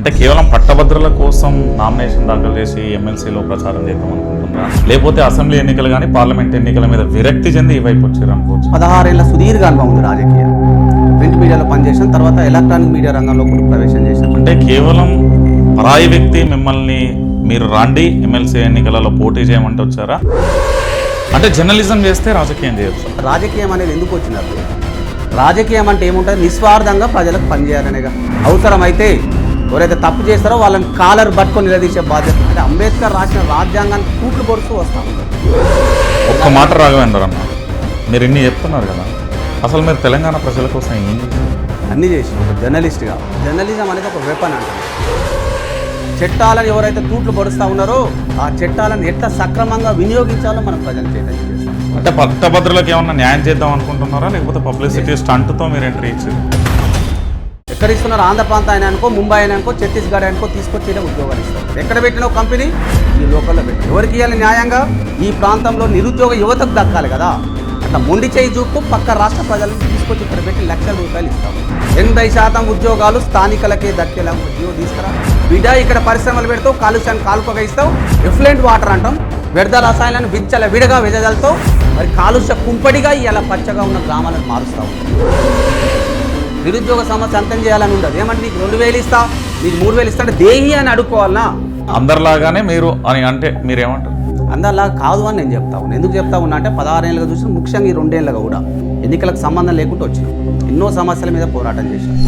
అంటే కేవలం పట్టభద్రుల కోసం నామినేషన్ దాఖలు చేసి ఎమ్మెల్సీలో ప్రచారం చేద్దాం అనుకుంటున్నారా? లేకపోతే అసెంబ్లీ ఎన్నికలు కానీ పార్లమెంట్ ఎన్నికల మీద విరక్తి చెంది ఈ వైపు వచ్చారు అనుకోవచ్చు? పదహారేళ్ళ సుదీర్ఘ అనుభవం ఉంది రాజకీయం. ప్రింట్ మీడియాలో పనిచేసిన తర్వాత ఎలక్ట్రానిక్ మీడియా రంగంలో కూడా ప్రవేశం చేశాను అంటే కేవలం పరాయి వ్యక్తి మిమ్మల్ని మీరు రాండి ఎమ్మెల్సీ ఎన్నికలలో పోటీ చేయమంటే వచ్చారా? అంటే జర్నలిజం చేస్తే రాజకీయం చేయొచ్చు. రాజకీయం అనేది ఎందుకు వచ్చినారు రాజకీయం అంటే ఏముంటుంది? నిస్వార్థంగా ప్రజలకు పనిచేయాలనేగా. అవసరమైతే ఎవరైతే తప్పు చేస్తారో వాళ్ళని కాలర్ పట్టుకొని నిలదీసే బాధ్యత. అంటే అంబేద్కర్ రాసిన రాజ్యాంగానికి కూట్లు పొడుస్తూ వస్తాం ఒక్క మాట రాఘవేంద్ర అన్న మీరు ఇన్ని చెప్తున్నారు కదా అసలు మీరు తెలంగాణ ప్రజల కోసం ఏం అన్నీ చేసి ఒక జర్నలిస్ట్గా జర్నలిజం అనేది ఒక వెపన్ అంటారు చట్టాలను ఎవరైతే తూట్లు పొడుస్తూ ఉన్నారో ఆ చట్టాలను ఎట్లా సక్రమంగా వినియోగించాలో మనం ప్రజలు చైతన్యం చేస్తాం అంటే పట్టభద్రులకు ఏమన్నా న్యాయం చేద్దాం అనుకుంటున్నారా? లేకపోతే పబ్లిసిటీ స్టంట్తో మీరు ఎంట్రీ ఇచ్చారు? ఎక్కడ ఇస్తున్నారు ఆంధ్ర ప్రాంతం అయినా అనుకో ముంబై అయినా అనుకో ఛత్తీస్గఢ్ అనుకో తీసుకొచ్చి ఉద్యోగాలు ఇస్తారు. ఎక్కడ పెట్టిన కంపెనీ? ఈ లోకల్లో పెట్టి ఎవరికి ఇవ్వాలి న్యాయంగా? ఈ ప్రాంతంలో నిరుద్యోగ యువతకు దక్కాలి కదా. అట్లా మొండి చేయి చూపు పక్క రాష్ట్ర ప్రజలను తీసుకొచ్చి ఇక్కడ పెట్టి లక్షల రూపాయలు ఇస్తాం ఎనభై శాతం ఉద్యోగాలు స్థానికులకే దక్కేలా ఉద్యోగం తీసుకురా. బిడ్డ ఇక్కడ పరిశ్రమలు పెడతావు కాలుష్యాన్ని కాలుకోగా ఇస్తావు. ఎఫ్లెంట్ వాటర్ అంటాం. వ్యర్థ రసాయనాలను విచ్చల విడగా వెదజల్తావు. మరి కాలుష్య కుంపడిగా ఇలా పచ్చగా ఉన్న గ్రామాలను మారుస్తావు. నిరుద్యోగ సమస్య అంతం చేయాలని ఉండదు. ఏమంటే నీకు రెండు వేలు ఇస్తా నీకు మూడు వేలు ఇస్తా అంటే దేహి అని అడుక్కోవాలనా? అందరిలాగానే మీరు అని అంటే మీరేమంటారు? అందరిలా కాదు అని నేను చెప్తా ఉన్నాను ఎందుకు చెప్తా ఉన్నా అంటే పదహారేళ్ళుగా చూసిన ముఖ్యంగా ఈ రెండేళ్ళగా కూడా ఎన్నికలకు సంబంధం లేకుండా వచ్చిన. ఎన్నో సమస్యల మీద పోరాటం చేశాను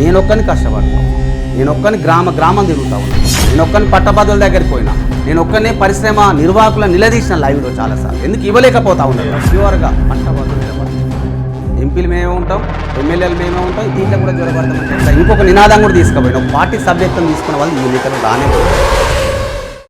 నేను ఒక్కని కష్టపడతాను నేను ఒక్కని గ్రామ గ్రామం తిరుగుతా ఉన్నాను నేను ఒక్కని పట్టభద్రుల దగ్గరికి పోయినా. నేను ఒక్కనే పరిశ్రమ నిర్వాహకులను నిలదీసిన లైవ్లో చాలాసార్లు. ఎందుకు ఇవ్వలేకపోతా ఉన్నాను ప్యూర్గా పట్టభద్రులు. ఎంపీలు మేమే ఉంటాం ఎమ్మెల్యేలు మేమే ఉంటాం దీంట్లో కూడా జ్వరపడతాం ఇంకొక నినాదం కూడా తీసుకుపోయినాం. పార్టీ సభ్యత్వం తీసుకున్న వాళ్ళు ఈ ఎన్నికలు రానే